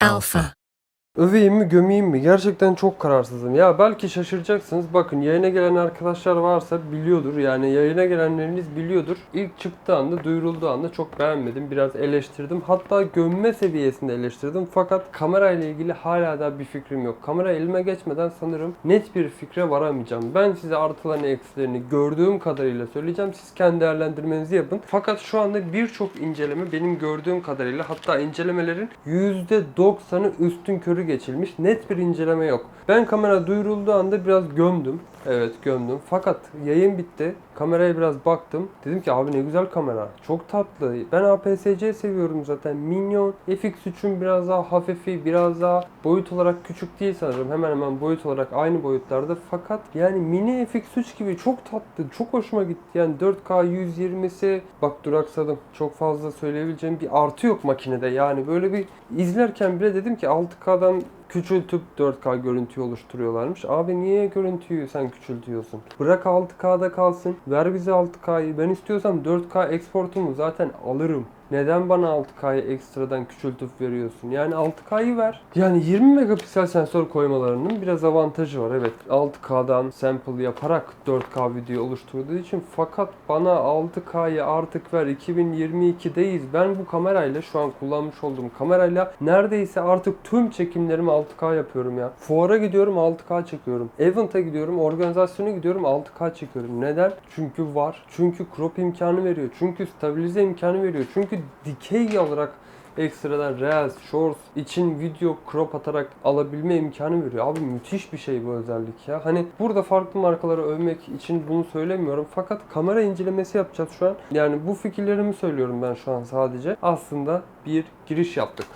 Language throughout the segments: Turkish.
Alpha. Öveyim mi gömeyim mi? Gerçekten çok kararsızım. Ya belki şaşıracaksınız. Bakın yayına gelen arkadaşlar varsa biliyordur. Yani yayına gelenleriniz biliyordur. İlk çıktığı anda, duyurulduğu anda çok beğenmedim. Biraz eleştirdim. Hatta gömme seviyesinde eleştirdim. Fakat kamera ile ilgili hala da bir fikrim yok. Kamera elime geçmeden sanırım net bir fikre varamayacağım. Ben size artılarını, eksilerini gördüğüm kadarıyla söyleyeceğim. Siz kendi değerlendirmenizi yapın. Fakat şu anda birçok inceleme benim gördüğüm kadarıyla hatta incelemelerin %90'ı üstün körü geçilmiş. Net bir inceleme yok. Ben kamera duyurulduğu anda biraz gömdüm. Evet gömdüm. Fakat yayın bitti. Kameraya biraz baktım. Dedim ki abi ne güzel kamera. Çok tatlı. Ben APS-C seviyorum zaten. Minyon. FX3'ün biraz daha hafifi, biraz daha boyut olarak küçük değil sanırım. Hemen hemen boyut olarak aynı boyutlarda. Fakat yani mini FX3 gibi çok tatlı. Çok hoşuma gitti. Yani 4K 120'si bak duraksadım. Çok fazla söyleyebileceğim bir artı yok makinede. Yani böyle bir izlerken bile dedim ki 6K'dan küçültüp 4K görüntü oluşturuyorlarmış. Abi niye görüntüyü sen küçültüyorsun? Bırak 6K'da kalsın. Ver bize 6K'yı. Ben istiyorsam 4K exportumu zaten alırım. Neden bana 6K'yı ekstradan küçültüp veriyorsun? Yani 6K'yı ver. Yani 20 megapiksel sensör koymalarının biraz avantajı var. Evet 6K'dan sample yaparak 4K video oluşturduğu için fakat bana 6K'yı artık ver 2022'deyiz. Ben bu kamerayla şu an kullanmış olduğum kamerayla neredeyse artık tüm çekimlerimi 6K yapıyorum ya. Fuara gidiyorum 6K çekiyorum. Event'a gidiyorum, organizasyona gidiyorum 6K çekiyorum. Neden? Çünkü var. Çünkü crop imkanı veriyor. Çünkü stabilize imkanı veriyor. Çünkü dikey olarak ekstradan Reels, Shorts için video crop atarak alabilme imkanı veriyor. Abi müthiş bir şey bu özellik ya. Hani burada farklı markaları övmek için bunu söylemiyorum. Fakat kamera incelemesi yapacağız şu an. Yani bu fikirlerimi söylüyorum ben şu an sadece. Aslında bir giriş yaptık.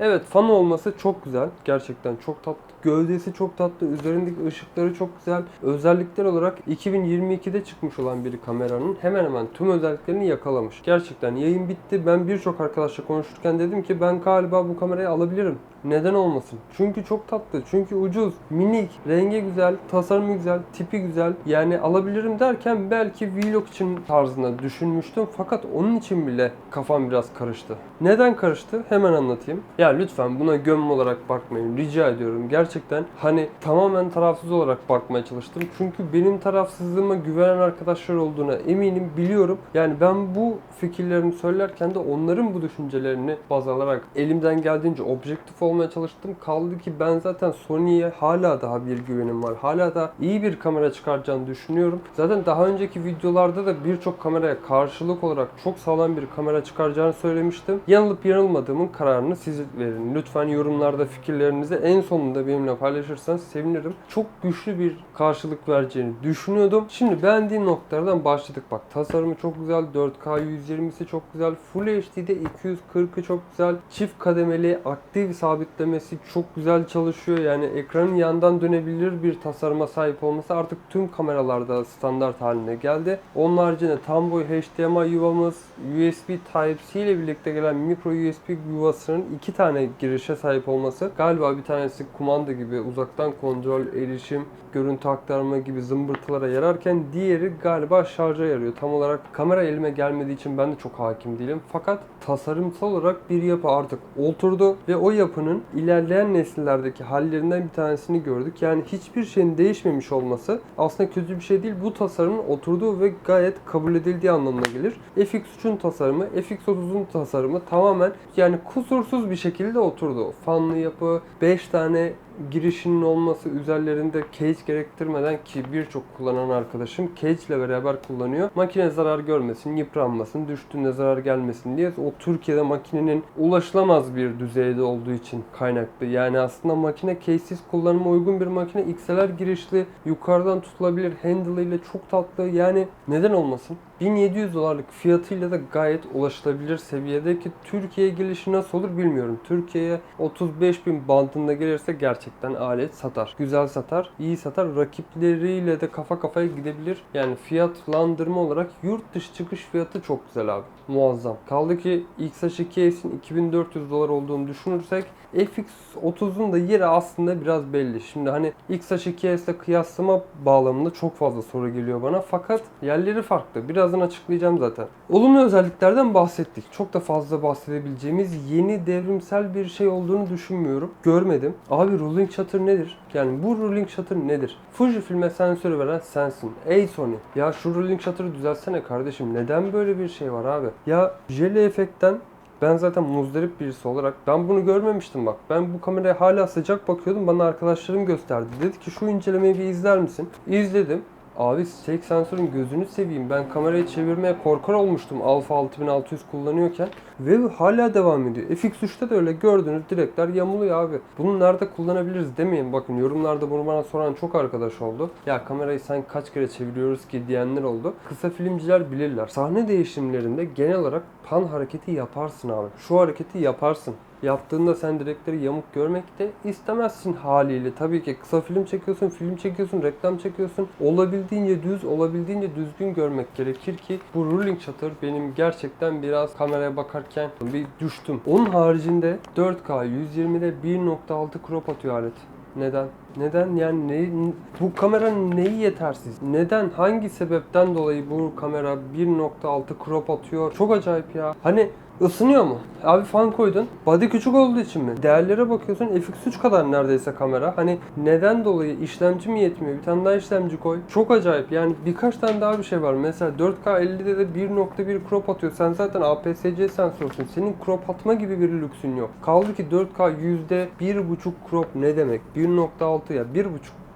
Evet fan olması çok güzel. Gerçekten çok tatlı. Gövdesi çok tatlı. Üzerindeki ışıkları çok güzel. Özellikler olarak 2022'de çıkmış olan bir kameranın hemen hemen tüm özelliklerini yakalamış. Gerçekten yayın bitti. Ben birçok arkadaşla konuşurken dedim ki ben galiba bu kamerayı alabilirim. Neden olmasın? Çünkü çok tatlı. Çünkü ucuz, minik, rengi güzel, tasarımı güzel, tipi güzel. Yani alabilirim derken belki vlog için tarzında düşünmüştüm. Fakat onun için bile kafam biraz karıştı. Neden karıştı? Hemen anlatayım. Ya lütfen buna göm olarak bakmayın. Rica ediyorum. Gerçekten hani tamamen tarafsız olarak bakmaya çalıştım. Çünkü benim tarafsızlığıma güvenen arkadaşlar olduğuna eminim, biliyorum. Yani ben bu fikirlerimi söylerken de onların bu düşüncelerini baz alarak elimden geldiğince objektif olmaya çalıştım. Kaldı ki ben zaten Sony'ye hala daha bir güvenim var. Hala da iyi bir kamera çıkaracağını düşünüyorum. Zaten daha önceki videolarda da birçok kameraya karşılık olarak çok sağlam bir kamera çıkaracağını söylemiştim. Yanılıp yanılmadığımın kararını siz verin. Lütfen yorumlarda fikirlerinizi en sonunda benimle paylaşırsanız sevinirim. Çok güçlü bir karşılık vereceğini düşünüyordum. Şimdi beğendiğim noktalardan başladık. Bak tasarımı çok güzel. 4K 120'si çok güzel. Full HD'de 240'ı çok güzel. Çift kademeli aktif sabitlemesi çok güzel çalışıyor. Yani ekranın yandan dönebilir bir tasarıma sahip olması artık tüm kameralarda standart haline geldi. Onun haricinde tam boy HDMI yuvamız, USB Type-C ile birlikte gelen micro USB yuvasının iki tane girişe sahip olması. Galiba bir tanesi kumanda gibi uzaktan kontrol, erişim, görüntü aktarma gibi zımbırtılara yararken diğeri galiba şarja yarıyor. Tam olarak kamera elime gelmediği için ben de çok hakim değilim. Fakat tasarımsal olarak bir yapı artık oturdu ve o yapının ilerleyen nesillerdeki hallerinden bir tanesini gördük. Yani hiçbir şeyin değişmemiş olması aslında kötü bir şey değil. Bu tasarımın oturduğu ve gayet kabul edildiği anlamına gelir. FX3'ün tasarımı, FX30'un tasarımı tamamen yani kusursuz bir şekilde oturdu. Fanlı yapı, 5 tane girişinin olması üzerlerinde cage gerektirmeden ki birçok kullanan arkadaşım cage ile beraber kullanıyor. Makine zarar görmesin, yıpranmasın, düştüğünde zarar gelmesin diye o Türkiye'de makinenin ulaşılamaz bir düzeyde olduğu için kaynaklı. Yani aslında makine case'siz kullanıma uygun bir makine. XLR girişli, yukarıdan tutulabilir handle ile çok tatlı. Yani neden olmasın? 1700 dolarlık fiyatıyla da gayet ulaşılabilir seviyede ki Türkiye'ye gelişi nasıl olur bilmiyorum. Türkiye'ye 35 bin bandında gelirse gerçekten gerçekten alet satar. Güzel satar, iyi satar. Rakipleriyle de kafa kafaya gidebilir. Yani fiyatlandırma olarak yurt dışı çıkış fiyatı çok güzel abi. Muazzam. Kaldı ki X-H2S'in 2400 dolar olduğunu düşünürsek FX30'un da yeri aslında biraz belli. Şimdi hani X-H2S ile kıyaslama bağlamında çok fazla soru geliyor bana. Fakat yerleri farklı. Birazdan açıklayacağım zaten. Olumlu özelliklerden bahsettik. Çok da fazla bahsedebileceğimiz yeni devrimsel bir şey olduğunu düşünmüyorum. Görmedim. Abi rolling shutter nedir? Yani bu rolling shutter nedir? Fujifilm'e sensörü veren sensin. Ey Sony. Ya şu rolling shutter'ı düzelsene kardeşim. Neden böyle bir şey var abi? Ya jelly efektten ben zaten muzdarip birisi olarak ben bunu görmemiştim bak. Ben bu kameraya hala sıcak bakıyordum. Bana arkadaşlarım gösterdi. Dedi ki şu incelemeyi bir izler misin? İzledim. Abi tek sensörün gözünü seveyim. Ben kamerayı çevirmeye korkar olmuştum Alpha 6600 kullanıyorken. Ve hala devam ediyor. FX3'te de öyle gördünüz direkler yamuluyor abi. Bunu nerede kullanabiliriz demeyin. Bakın yorumlarda bunu bana soran çok arkadaş oldu. Ya kamerayı sen kaç kere çeviriyoruz ki diyenler oldu. Kısa filmciler bilirler. Sahne değişimlerinde genel olarak pan hareketi yaparsın abi. Şu hareketi yaparsın yaptığında sen direkleri yamuk görmek de istemezsin haliyle. Tabii ki kısa film çekiyorsun, film çekiyorsun, reklam çekiyorsun. Olabildiğince düz, olabildiğince düzgün görmek gerekir ki bu ruling shutter benim gerçekten biraz kameraya bakarken bir düştüm. Onun haricinde 4K 120'de 1.6 crop atıyor alet. Neden? Neden yani ne, bu kameranın neyi yetersiz? Neden? Hangi sebepten dolayı bu kamera 1.6 crop atıyor? Çok acayip ya. Hani ısınıyor mu? Abi fan koydun. Body küçük olduğu için mi? Değerlere bakıyorsun FX3 kadar neredeyse kamera. Hani neden dolayı işlemci mi yetmiyor? Bir tane daha işlemci koy. Çok acayip. Yani birkaç tane daha bir şey var. Mesela 4K 50'de de 1.1 crop atıyor. Sen zaten APS-C sensörsün. Senin crop atma gibi bir lüksün yok. Kaldı ki 4K yüzde 1.5 crop ne demek? 1.6 ya 1.5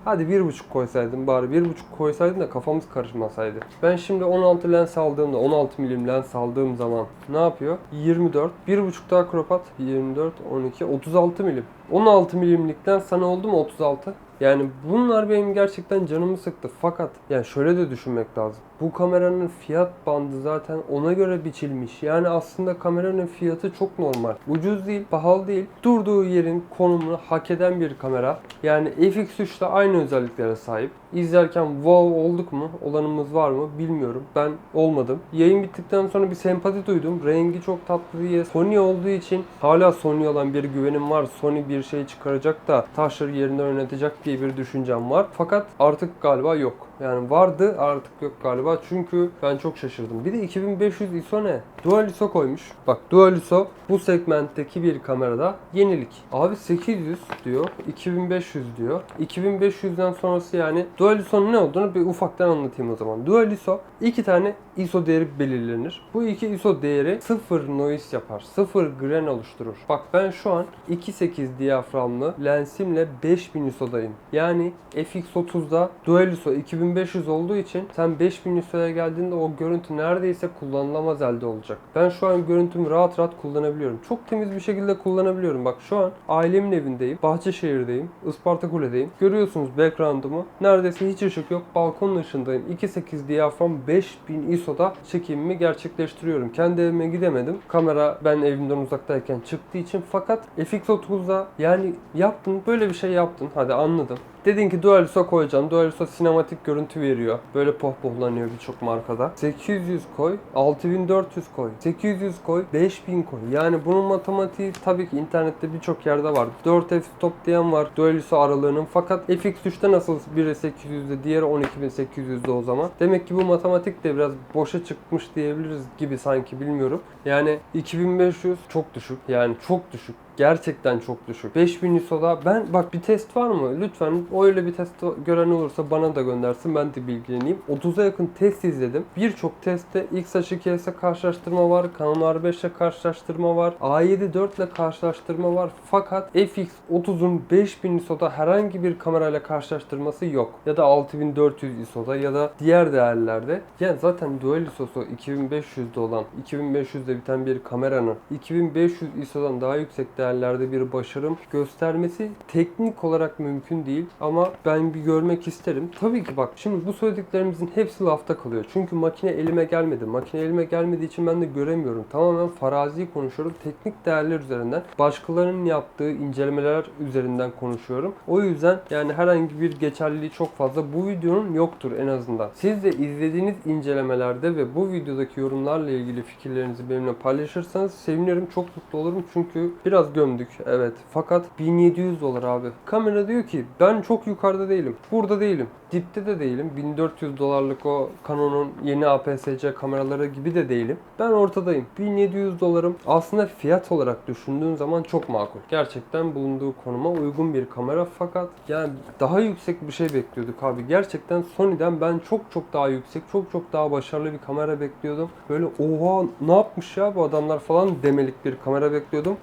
Hadi 1.5 koysaydım bari 1.5 koysaydım da kafamız karışmasaydı. Ben şimdi 16 lens aldığımda 16 milim lens aldığım zaman ne yapıyor? 24. 1.5 daha crop at. 24, 12, 36 milim. 16 milimlikten sana oldu mu 36? Yani bunlar benim gerçekten canımı sıktı. Fakat yani şöyle de düşünmek lazım. Bu kameranın fiyat bandı zaten ona göre biçilmiş. Yani aslında kameranın fiyatı çok normal. Ucuz değil, pahalı değil. Durduğu yerin konumunu hak eden bir kamera. Yani FX3 de aynı özelliklere sahip. İzlerken wow olduk mu? Olanımız var mı? Bilmiyorum. Ben olmadım. Yayın bittikten sonra bir sempati duydum. Rengi çok tatlı diye. Sony olduğu için hala Sony olan bir güvenim var. Sony bir şey çıkaracak da taşları yerinden oynatacak diye bir düşüncem var. Fakat artık galiba yok. Yani vardı artık yok galiba çünkü ben çok şaşırdım. Bir de 2500 ISO ne? Dual ISO koymuş. Bak Dual ISO bu segmentteki bir kamerada yenilik. Abi 800 diyor, 2500 diyor. 2500'den sonrası yani Dual ISO'nun ne olduğunu bir ufaktan anlatayım o zaman. Dual ISO iki tane ISO değeri belirlenir. Bu iki ISO değeri sıfır noise yapar. Sıfır grain oluşturur. Bak ben şu an 2.8 diyaframlı lensimle 5000 ISO'dayım. Yani FX30'da Dual ISO 2500 olduğu için sen 5000 ISO'ya geldiğinde o görüntü neredeyse kullanılamaz elde olacak. Ben şu an görüntümü rahat rahat kullanabiliyorum. Çok temiz bir şekilde kullanabiliyorum. Bak şu an ailemin evindeyim. Bahçeşehir'deyim. Isparta Kule'deyim. Görüyorsunuz background'umu. Neredeyse hiç ışık yok. Balkonun ışığındayım. 2.8 diyafram 5000 ISO'da çekimimi gerçekleştiriyorum. Kendi evime gidemedim. Kamera ben evimden uzaktayken çıktığı için fakat FX30'da yani yaptın böyle bir şey yaptın. Hadi anladım. Dedin ki Dual ISO koyacağım. Dual ISO sinematik görüntü veriyor. Böyle pohpohlanıyor birçok markada. 800 koy, 6400 koy, 800 koy, 5000 koy. Yani bunun matematiği tabii ki internette birçok yerde var. 4F stop diyen var Dual ISO aralığının. Fakat FX3'te nasıl biri 800'de diğeri 12800'de o zaman. Demek ki bu matematik de biraz boşa çıkmış diyebiliriz gibi sanki bilmiyorum. Yani 2500 çok düşük. Yani çok düşük. Gerçekten çok düşük. 5000 ISO'da ben bak bir test var mı? Lütfen öyle bir test gören olursa bana da göndersin. Ben de bilgileneyim. 30'a yakın test izledim. Birçok testte X-H2S'e karşılaştırma var. Canon R5 ile karşılaştırma var. A7 4 ile karşılaştırma var. Fakat FX30'un 5000 ISO'da herhangi bir kamerayla karşılaştırması yok. Ya da 6400 ISO'da ya da diğer değerlerde. Yani zaten dual ISO'su 2500'de olan 2500'de biten bir kameranın 2500 ISO'dan daha yüksek değerlerde bir başarım göstermesi teknik olarak mümkün değil ama ben bir görmek isterim. Tabii ki bak şimdi bu söylediklerimizin hepsi lafta kalıyor. Çünkü makine elime gelmedi. Makine elime gelmediği için ben de göremiyorum. Tamamen farazi konuşuyorum. Teknik değerler üzerinden. Başkalarının yaptığı incelemeler üzerinden konuşuyorum. O yüzden yani herhangi bir geçerliliği çok fazla bu videonun yoktur en azından. Siz de izlediğiniz incelemelerde ve bu videodaki yorumlarla ilgili fikirlerinizi benimle paylaşırsanız sevinirim. Çok mutlu olurum çünkü biraz gömdük evet. Fakat 1700 dolar abi. Kamera diyor ki ben çok yukarıda değilim. Burada değilim. Dipte de değilim. 1400 dolarlık o Canon'un yeni APS-C kameraları gibi de değilim. Ben ortadayım. 1700 dolarım. Aslında fiyat olarak düşündüğün zaman çok makul. Gerçekten bulunduğu konuma uygun bir kamera fakat yani daha yüksek bir şey bekliyorduk abi. Gerçekten Sony'den ben çok çok daha yüksek, çok çok daha başarılı bir kamera bekliyordum. Böyle oha ne yapmış ya bu adamlar falan demelik bir kamera bekliyordum.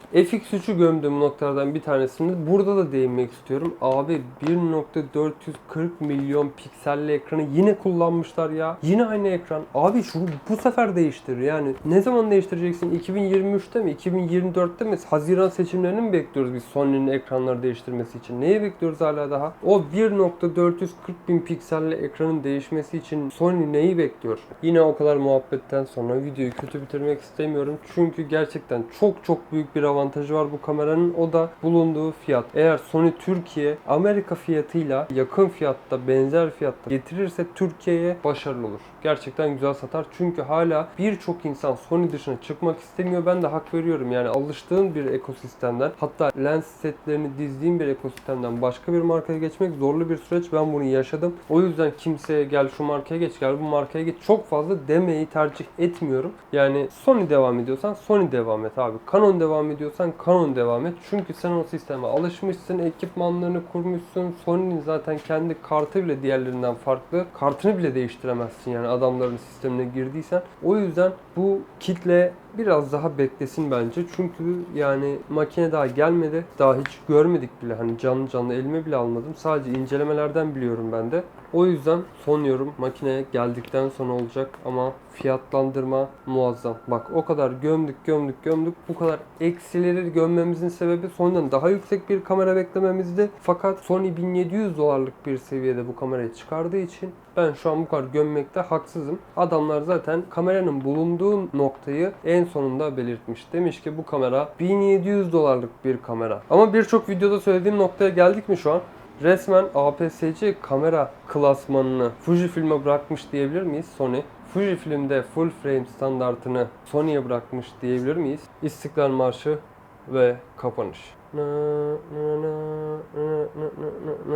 FX3'ü gömdüğüm noktalardan bir tanesini burada da değinmek istiyorum. Abi 1.440 milyon pikselli ekranı yine kullanmışlar ya. Yine aynı ekran. Abi şunu bu sefer değiştir yani. Ne zaman değiştireceksin? 2023'te mi? 2024'te mi? Haziran seçimlerini mi bekliyoruz biz Sony'nin ekranları değiştirmesi için? Neyi bekliyoruz hala daha? O 1.440 bin pikselli ekranın değişmesi için Sony neyi bekliyor? Yine o kadar muhabbetten sonra videoyu kötü bitirmek istemiyorum. Çünkü gerçekten çok çok büyük bir avantajı var bu kameranın. O da bulunduğu fiyat. Eğer Sony Türkiye Amerika fiyatıyla yakın fiyatta, benzer fiyatta getirirse Türkiye'ye başarılı olur. Gerçekten güzel satar. Çünkü hala birçok insan Sony dışına çıkmak istemiyor. Ben de hak veriyorum. Yani alıştığın bir ekosistemden hatta lens setlerini dizdiğin bir ekosistemden başka bir markaya geçmek zorlu bir süreç. Ben bunu yaşadım. O yüzden kimseye gel şu markaya geç, gel bu markaya geç çok fazla demeyi tercih etmiyorum. Yani Sony devam ediyorsan Sony devam et abi. Canon devam ediyorsan Canon devam et. Çünkü sen o sisteme alışmışsın, ekipmanlarını kurmuşsun. Sony'nin zaten kendi kartı bile diğerlerinden farklı. Kartını bile değiştiremezsin yani adamların sistemine girdiysen. O yüzden bu kitle biraz daha beklesin bence. Çünkü yani makine daha gelmedi. Daha hiç görmedik bile. Hani canlı canlı elime bile almadım. Sadece incelemelerden biliyorum ben de. O yüzden son yorum makineye geldikten sonra olacak ama fiyatlandırma muazzam. Bak o kadar gömdük gömdük gömdük. Bu kadar eksileri gömmemizin sebebi Sony'den daha yüksek bir kamera beklememizdi. Fakat Sony 1700 dolarlık bir seviyede bu kamerayı çıkardığı için ben şu an bu kadar gömmekte haksızım. Adamlar zaten kameranın bulunduğu noktayı en sonunda belirtmiş. Demiş ki bu kamera 1700 dolarlık bir kamera. Ama birçok videoda söylediğim noktaya geldik mi şu an? Resmen APS-C kamera klasmanını Fujifilm'e bırakmış diyebilir miyiz Sony? Fujifilm'de full frame standartını Sony'ye bırakmış diyebilir miyiz? İstiklal Marşı ve kapanış.